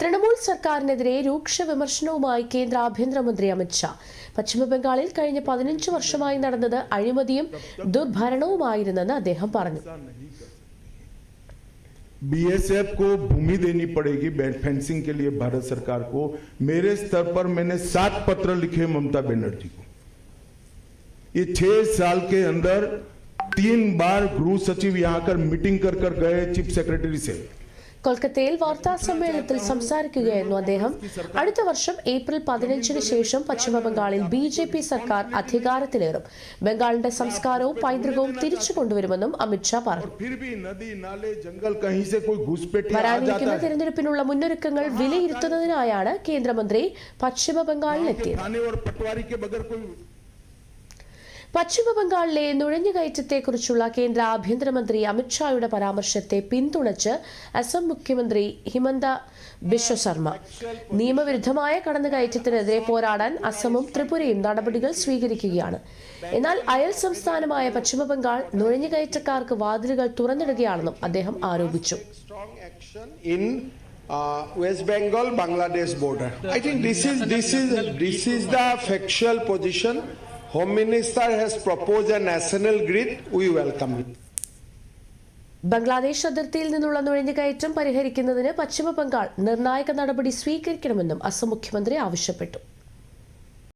തൃണമൂൽ സർക്കാരിനെതിരെ രൂക്ഷ വിമർശനവുമായി കേന്ദ്ര ആഭ്യന്തരമന്ത്രി അമിത്ഷാ പശ്ചിമബംഗാളിൽ കഴിഞ്ഞ പതിനഞ്ച് വർഷമായി നടന്നത് അഴിമതിയും ദുർഭരണവുമായിരുന്നെന്ന് അദ്ദേഹം പറഞ്ഞു बीएसएफ को भूमि देनी पड़ेगी बैट फेंसिंग के लिए भारत सरकार को मेरे स्तर पर मैंने सात पत्र लिखे ममता बनर्जी को ये छह साल के अंदर तीन बार गृह सचिव यहां कर मीटिंग कर कर गए चीफ सेक्रेटरी से കൊൽക്കത്തയിൽ വാർത്താ സമ്മേളനത്തിൽ സംസാരിക്കുകയായിരുന്നു അദ്ദേഹം അടുത്ത വർഷം ഏപ്രിൽ പതിനഞ്ചിന് ശേഷം പശ്ചിമബംഗാളിൽ ബി ജെ പി സർക്കാർ അധികാരത്തിലേറും ബംഗാളിന്റെ സംസ്കാരവും പൈതൃകവും തിരിച്ചു കൊണ്ടുവരുമെന്നും അമിത്ഷാ പറഞ്ഞു വരാനിരിക്കുന്ന തെരഞ്ഞെടുപ്പിനുള്ള മുന്നൊരുക്കങ്ങൾ വിലയിരുത്തുന്നതിനായാണ് കേന്ദ്രമന്ത്രി പശ്ചിമബംഗാളിലെത്തിയത് പശ്ചിമബംഗാളിലെ നുഴഞ്ഞുകയറ്റത്തെക്കുറിച്ചുള്ള കേന്ദ്ര ആഭ്യന്തരമന്ത്രി അമിത്ഷായുടെ പരാമർശത്തെ പിന്തുണച്ച് അസം മുഖ്യമന്ത്രി ഹിമന്ത ബിശ്വ ശർമ്മ നിയമവിരുദ്ധമായ കടന്നുകയറ്റത്തിനെതിരെ പോരാടാൻ അസമും ത്രിപുരയും നടപടികൾ സ്വീകരിക്കുകയാണ് എന്നാൽ അയൽ സംസ്ഥാനമായ പശ്ചിമബംഗാൾ നുഴഞ്ഞുകയറ്റക്കാർക്ക് വാതിലുകൾ തുറന്നിടുകയാണെന്നും അദ്ദേഹം ആരോപിച്ചു uh, West Bengal Bangladesh border. I think this is this is this is the factual position. Home Minister has proposed a national grid. We welcome it. Bangladesh അതിർത്തിയിൽ നിന്നുള്ള നുഴഞ്ഞുകയറ്റം പരിഹരിക്കുന്നതിന് പശ്ചിമ ബംഗാൾ നിർണായക നടപടി സ്വീകരിക്കണമെന്നും അസം മുഖ്യമന്ത്രി ആവശ്യപ്പെട്ടു